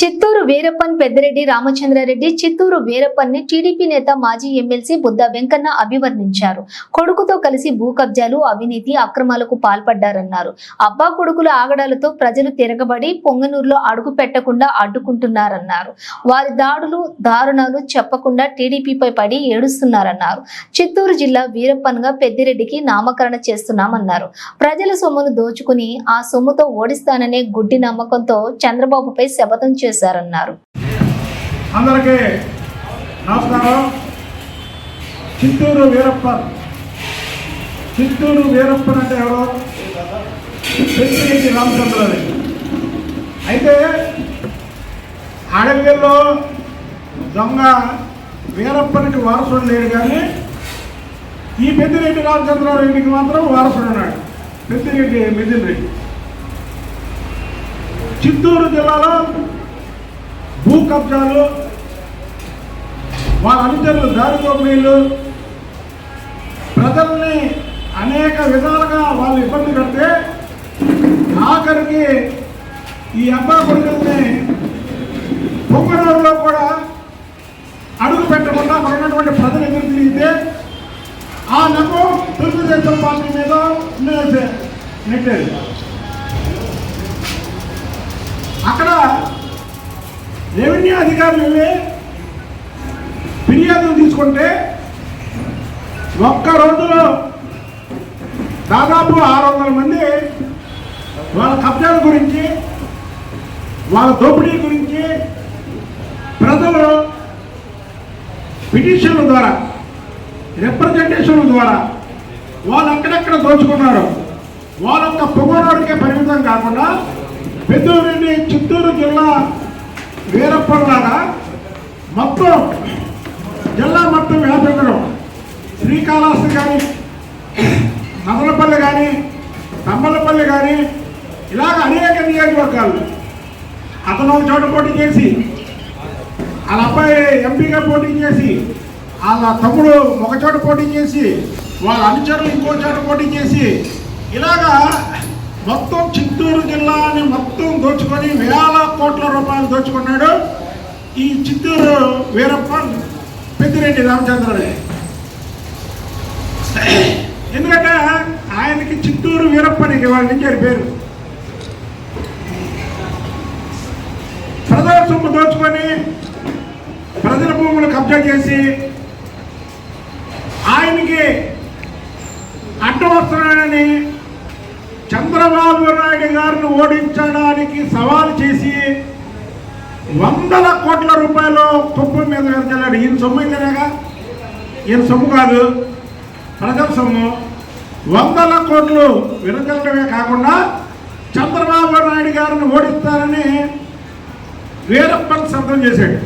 చిత్తూరు వీరప్పన్ పెద్దిరెడ్డి రామచంద్రారెడ్డి చిత్తూరు వీరప్పన్ని టీడీపీ నేత మాజీ ఎమ్మెల్సీ బుద్ధ వెంకన్న అభివర్ణించారు. కొడుకుతో కలిసి భూ కబ్జాలు అవినీతి అక్రమాలకు పాల్పడ్డారన్నారు. అబ్బా కొడుకుల ఆగడాలతో ప్రజలు తిరగబడి పొంగనూరులో అడుగు పెట్టకుండా అడ్డుకుంటున్నారన్నారు. వారి దాడులు దారుణాలు చెప్పకుండా టీడీపీపై పడి ఏడుస్తున్నారన్నారు. చిత్తూరు జిల్లా వీరప్పన్గా పెద్దిరెడ్డికి నామకరణ చేస్తున్నామన్నారు. ప్రజల సొమ్మును దోచుకుని ఆ సొమ్ముతో ఓడిస్తాననే గుడ్డి నమ్మకంతో చంద్రబాబుపై శపథం చేశారన్నారు. అందరికీ నమస్కారం. చిత్తూరు వీరప్పన్ చిత్తూరు వీరప్పన్ అంటే ఎవరు? పెద్దిరెడ్డి రామచంద్రారెడ్డి అయితే అడవిలో దొంగ వీరప్పనికి వారసుడు లేడు కానీ ఈ పెద్దిరెడ్డి రామచంద్రారెడ్డికి మాత్రం వారసుడు ఉన్నాడు. పెద్దిరెడ్డి మిథున్ రెడ్డి. చిత్తూరు జిల్లాలో భూ కబ్జాలు వాళ్ళ అనుచరులు దారిదోపిడీలు ప్రజల్ని అనేక విధాలుగా వాళ్ళు ఇబ్బంది పెడితే ఆఖరికి ఈ అబ్బా కొడుకుల్ని పొంగనూరులో కూడా అడుగు పెట్టకుండా అక్కడ ఉన్నటువంటి ప్రజలు ఎదురు తిరిగితే ఆ నమ్మకం తెలుగుదేశం పార్టీ మీద నెట్టేది. రెవెన్యూ అధికారులు వెళ్ళి ఫిర్యాదులు తీసుకుంటే ఒక్క రోజులో దాదాపు ఆరు వందల మంది వాళ్ళ కబ్జాల గురించి వాళ్ళ దోపిడీ గురించి ప్రజలు పిటిషన్ల ద్వారా రిప్రజెంటేషన్ల ద్వారా వాళ్ళు అక్కడెక్కడ దోచుకున్నారు. వాళ్ళ యొక్క పొగోడికే పరిమితం కాకుండా పెద్దూరు చిత్తూరు జిల్లా వీరప్పలాగా మొత్తం జిల్లా మొత్తం వ్యాపించడం. శ్రీకాళహస్తి కానీ మదనపల్లి కానీ తమ్మలపల్లి కానీ ఇలాగ అనేక నియోజకవర్గాలు అతను ఒక చోట పోటీ చేసి వాళ్ళ అబ్బాయి ఎంపీగా పోటీ చేసి వాళ్ళ తమ్ముడు ఒక చోట పోటీ చేసి వాళ్ళ అనుచరులు ఇంకో చోట పోటీ చేసి ఇలాగా మొత్తం చిత్తూరు జిల్లాని మొత్తం దోచుకొని వేల కోట్ల రూపాయలు దోచుకున్నాడు. ఈ చిత్తూరు వీరప్ప పెద్దిరెడ్డి రామచంద్రరెడ్డి ఎందుకంటే ఆయనకి చిత్తూరు వీరప్పనికి వాళ్ళ నుంచి పేరు. ప్రజల సొమ్ము దోచుకొని ప్రజల భూములు కబ్జా చేసి ఆయనకి అడ్డం వస్తున్నాడని చంద్రబాబు నాయుడు గారిని ఓడించడానికి సవాల్ చేసి వందల కోట్ల రూపాయలు తుప్పు మీద వెళ్ళాడు ఈయన సొమ్ము అయితేనేగా? ఈయన సొమ్ము కాదు. ప్రజల సొమ్ము. వందల కోట్లు వెనుకెళ్ళడమే కాకుండా చంద్రబాబు నాయుడు గారిని ఓడిస్తారని వీరప్పని శబ్దం చేశాడు.